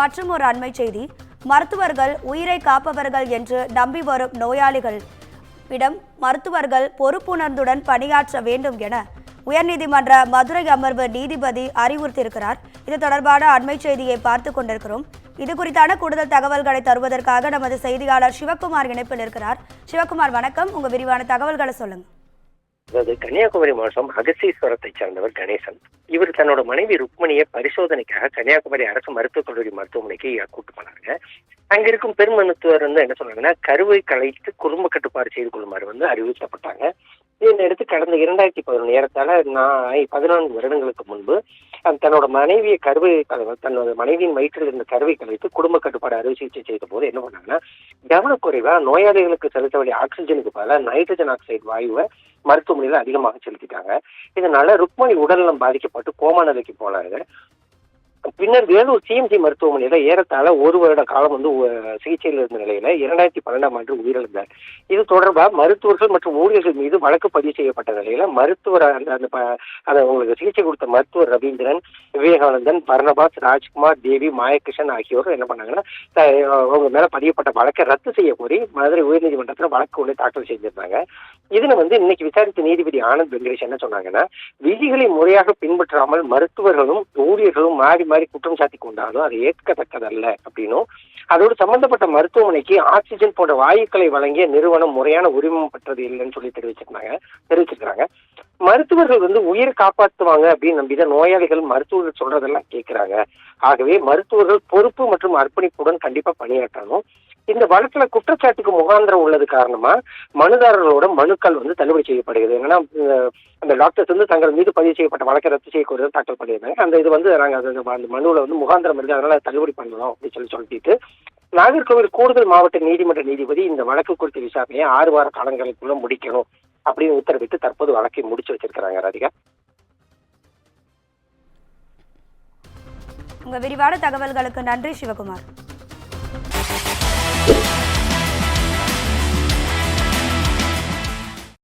மற்றும் ஒரு அண்மை செய்தி. மருத்துவர்கள் உயிரை காப்பவர்கள் என்று நம்பி வரும் நோயாளிகள் இடம் மருத்துவர்கள் பொறுப்புணர்ந்துடன் பணியாற்ற வேண்டும் என உயர்நீதிமன்ற மதுரை அமர்வு நீதிபதி அறிவுறுத்தியிருக்கிறார். இது தொடர்பான அண்மை செய்தியை பார்த்து கொண்டிருக்கிறோம். இது குறித்தான கூடுதல் தகவல்களை தருவதற்காக நமது செய்தியாளர் சிவக்குமார் இணைப்பில் இருக்கிறார். சிவக்குமார் வணக்கம். உங்க விரிவான தகவல்களை சொல்லுங்க. அதாவது கன்னியாகுமரி மாவட்டம் அகசீஸ்வரத்தை சார்ந்தவர் கணேசன். இவர் தன்னோட மனைவி ருக்மணியை பரிசோதனைக்காக கன்னியாகுமரி அரசு மருத்துவக் கல்லூரி மருத்துவமனைக்கு கூட்டு போனாங்க அங்க இருக்கும் பெண் மருத்துவர் வந்து என்ன சொன்னாங்கன்னா கருவை கலைத்து குடும்ப கட்டுப்பாடு செய்து கொள்ளுமாறு வந்து அறிவுறுத்தப்பட்டாங்க. இதனையடுத்து கடந்த இரண்டாயிரத்தி பதினொன்று ஏறத்தால நான் பதினான்கு வருடங்களுக்கு முன்பு தன்னோட மனைவியை கருவை தன்னோட மனைவியின் வயிற்றில் இருந்த கருவை கலைத்து குடும்ப கட்டுப்பாடு அறுவை சிகிச்சை செய்த போது என்ன பண்ணாங்கன்னா கவனக்குறைவா நோயாளிகளுக்கு செலுத்த வேண்டிய ஆக்சிஜனுக்கு பதிலாக நைட்ரஜன் ஆக்சைடு வாயுவை மருத்துவமனையில் அதிகமாக செலுத்திட்டாங்க. இதனால ருக்மணி உடல்நலம் பாதிக்கப்பட்டு கோமா நிலைக்கு போனாங்க பின்னர் வேலூர் சிஎம்சி மருத்துவமனையில ஏறத்தாழ ஒரு வருட காலம் வந்து சிகிச்சையில் இருந்த நிலையில இரண்டாயிரத்தி பன்னெண்டாம் ஆண்டு உயிரிழந்தார். இது தொடர்பாக மருத்துவர்கள் மற்றும் ஊழியர்கள் மீது வழக்கு பதிவு செய்யப்பட்ட நிலையில மருத்துவர் அந்த அந்த அந்த உங்களுக்கு சிகிச்சை கொடுத்த மருத்துவர் ரவீந்திரன் விவேகானந்தன் பர்ணபாஸ் ராஜ்குமார் தேவி மாயகிருஷ்ணன் ஆகியோர் என்ன பண்ணாங்கன்னா அவங்க மேல பதியப்பட்ட வழக்கை ரத்து செய்ய கோரி மதுரை உயர்நீதிமன்றத்தில் வழக்கு ஒன்று தாக்கல் செய்திருந்தாங்க இதுல வந்து இன்னைக்கு விசாரித்த நீதிபதி ஆனந்த் வெங்கடேஷ் என்ன சொன்னாங்கன்னா விதிகளை முறையாக பின்பற்றாமல் மருத்துவர்களும் ஊழியர்களும் மாறி மாறி குற்றம் சாட்டி கொண்டாலும் அது ஏற்கத்தக்கதல்ல அப்படின்னும். அதோடு சம்பந்தப்பட்ட மருத்துவமனைக்கு ஆக்சிஜன் போன்ற வாயுக்களை வழங்கிய நிறுவனம் முறையான உரிமம் பெற்றது இல்லைன்னு சொல்லி தெரிவிச்சிருந்தாங்க தெரிவிச்சிருக்கிறாங்க. மருத்துவர்கள் வந்து உயிர் காப்பாற்றுவாங்க அப்படின்னு நம்பிதான் நோயாளிகள் மருத்துவர்கள் சொல்றதெல்லாம் கேட்கிறாங்க ஆகவே மருத்துவர்கள் பொறுப்பு மற்றும் அர்ப்பணிப்புடன் கண்டிப்பா பணியாற்றணும். இந்த வழக்குல குற்றச்சாட்டுக்கு முகாந்திரம் உள்ளது காரணமா மனுதாரர்களோட மனுக்கள் வந்து தள்ளுபடி செய்யப்படுகிறது. ஏன்னா அந்த டாக்டர்ஸ் வந்து தங்கள் மீது பதிவு செய்யப்பட்ட வழக்கை ரத்து செய்யக்கூடிய தாக்கல் பண்ணியிருந்தாங்க. அந்த இது வந்து நாங்க அந்த மனுவில் வந்து முகாந்திரம் இருக்கு அதனால தள்ளுபடி பண்ணணும் அப்படின்னு சொல்லி சொல்லிட்டு நாகர்கோவில் கூடுதல் மாவட்ட நீதிமன்ற நீதிபதி இந்த வழக்கு குறித்த விசாரணையை ஆறு வார காலங்களுக்குள்ள முடிக்கணும் அப்படின்னு உத்தரவிட்டு தற்போது வழக்கை முடிச்சு வச்சிருக்கிறாங்க ராதிகா. உங்க விரிவான தகவல்களுக்கு நன்றி சிவகுமார்.